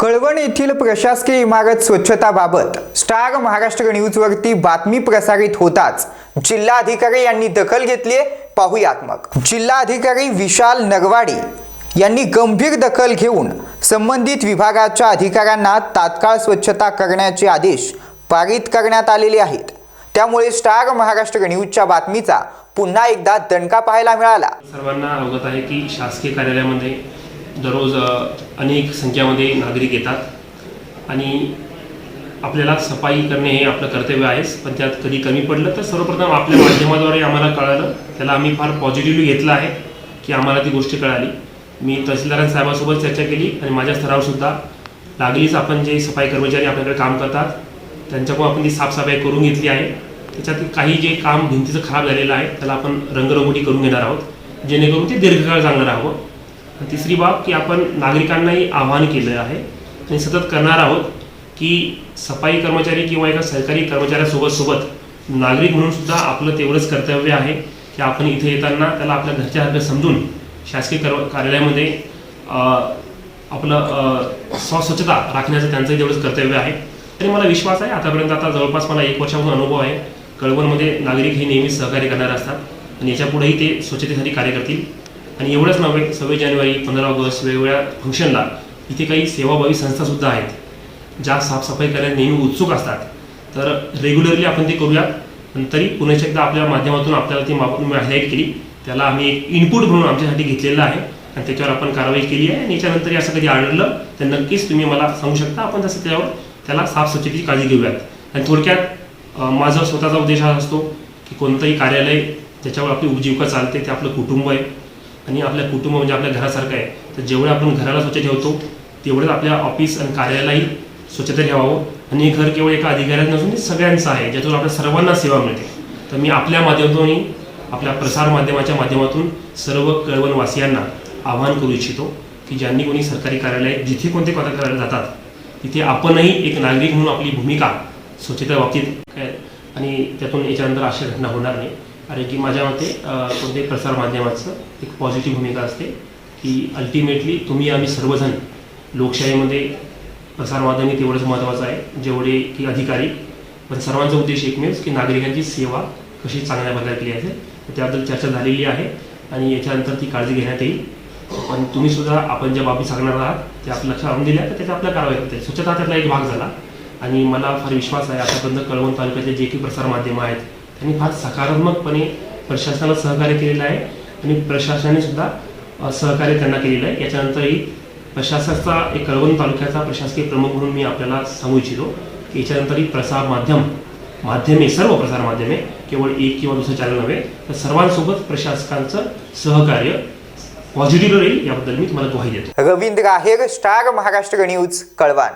कळवण येथील प्रशासकीय इमारत स्वच्छताबाबत स्टार महाराष्ट्र न्यूजवरती बातमी प्रसारित होताच जिल्हाधिकारी यांनी दखल घेतली पाहूयात मग. जिल्हाधिकारी विशाल नगवाडे यांनी गंभीर दखल घेऊन संबंधित विभागाच्या अधिकाऱ्यांना तात्काळ स्वच्छता करण्याचे आदेश पारित करण्यात आलेले आहेत. त्यामुळे स्टार महाराष्ट्र न्यूजच्या बातमीचा पुन्हा एकदा दणका पाहायला मिळाला. सर्वांना अवगत आहे की शासकीय कार्यालयामध्ये दररोज अनेक संख्यामध्ये नागरिक येतात. आणि आपल्याला सफाई करणे हे आपलं कर्तव्य आहेच पण त्यात कधी कमी पडलं तर सर्वप्रथम आपल्या माध्यमाद्वारे आम्हाला कळालं. त्याला आम्ही फार पॉझिटिव्हली घेतलं आहे की आम्हाला ती गोष्ट कळाली. मी तहसीलदारां साहेबांसोबत चर्चा केली आणि माझ्या स्तरावरसुद्धा लागलीच आपण जे सफाई कर्मचारी आपल्याकडे काम करतात त्यांच्याकडून आपण ती साफसफाई करून घेतली आहे. त्याच्यात काही जे काम भिंतीचं खराब झालेलं आहे त्याला आपण रंगरंगोटी करून घेणार आहोत जेणेकरून ते दीर्घकाळ चांगलं राहावं तिसरी बाब की आपण नागरिकांनाही आवाहन केलं आहे. आणि सतत करणार आहोत की सफाई कर्मचारी किंवा एका सरकारी कर्मचाऱ्यासोबत सोबत नागरिक म्हणून सुद्धा आपलं तेवढंच कर्तव्य आहे की आपण इथे येताना त्याला आपल्या घरच्या घरच्यासारखं समजून शासकीय कर कार्यालयामध्ये आपलं स्वस्वच्छता स्वच्छता राखण्याचं त्यांचंही तेवढंच कर्तव्य आहे. तरी मला विश्वास आहे आतापर्यंत आता जवळपास मला एक वर्षापासून अनुभव आहे कळवणमध्ये नागरिक हे नेहमी सहकार्य करणार असतात. आणि याच्यापुढेही ते स्वच्छतेसाठी कार्य करतील. आणि एवढंच नव्हे सव्वीस जानेवारी पंधरा ऑगस्ट वेगवेगळ्या फंक्शनला इथे काही सेवाभावी संस्थासुद्धा आहेत ज्या साफसफाई करायला नेहमी उत्सुक असतात. तर रेग्युलरली आपण ते करूयात पण तरी पुन्हा एकदा आपल्या माध्यमातून आपल्याला ती माप हायलाईट केली. त्याला आम्ही एक इनपुट म्हणून आमच्यासाठी घेतलेलं आहे. आणि त्याच्यावर आपण कारवाई केली आहे. आणि याच्यानंतर असं कधी आढळलं तर नक्कीच तुम्ही मला सांगू शकता. आपण तसं त्यावर त्याला साफ काळजी घेऊयात. आणि थोडक्यात माझा स्वतःचा उद्देश हा असतो की कोणतंही कार्यालय ज्याच्यावर आपली उपजीविका चालते ते आपलं कुटुंब आहे. आणि आपल्या कुटुंब म्हणजे आपल्या घरासारखं आहे. तर जेवढं आपण घराला स्वच्छ ठेवतो तेवढंच आपल्या ऑफिस आणि कार्यालयालाही स्वच्छता ठेवावं. आणि हे घर केवळ एका अधिकाऱ्यात नसून ते सगळ्यांचं आहे ज्यातून आपल्या सर्वांना सेवा मिळते. तर मी आपल्या माध्यमातूनही आपल्या प्रसार माध्यमाच्या माध्यमातून सर्व कळवणवासियांना आवाहन करू इच्छितो की ज्यांनी कोणी सरकारी कार्यालय जिथे कोणते कार्यालय जातात तिथे आपणही एक नागरिक म्हणून आपली भूमिका स्वच्छता बाबतीत काय आणि त्यातून याच्यानंतर अशा घटना होणार नाही. कारण की माझ्या मते कोणत्याही प्रसारमाध्यमाचं एक पॉझिटिव्ह भूमिका असते की अल्टिमेटली तुम्ही आम्ही सर्वजण लोकशाहीमध्ये प्रसारमाध्यम हे तेवढंच महत्त्वाचं आहे जेवढे की अधिकारी. पण सर्वांचा उद्देश एकमेवच की नागरिकांची सेवा कशी चांगल्या प्रकारे केली असेल त्याबद्दल चर्चा झालेली आहे आणि याच्यानंतर ती काळजी घेण्यात येईल. पण तुम्ही सुद्धा आपण ज्या बाबी सांगणार आहात ते आपल्या लक्षात आणून दिल्या तर त्याच्या आपल्या कारवाई करते स्वच्छता त्यातला एक भाग झाला आणि मला फार विश्वास आहे आतापर्यंत कळवण तालुक्यातले जे काही प्रसार माध्यमं आहेत त्यांनी फार सकारात्मकपणे प्रशासनाला सहकार्य केलेलं आहे आणि प्रशासनाने सुद्धा सहकार्य त्यांना केलेलं आहे. याच्यानंतरही प्रशासनाचा एक कळवण तालुक्याचा प्रशासकीय प्रमुख म्हणून मी आपल्याला सांगू इच्छितो की याच्यानंतरही प्रसार माध्यम माध्यमे सर्व प्रसार माध्यमे केवळ एक किंवा दुसरं चॅनल नव्हे तर सर्वांसोबत प्रशासकांचं सहकार्य पॉझिटिव्ह राहील याबद्दल मी तुम्हाला ग्वाही देतो. Ravindra Aher star Maharashtra news Kalwan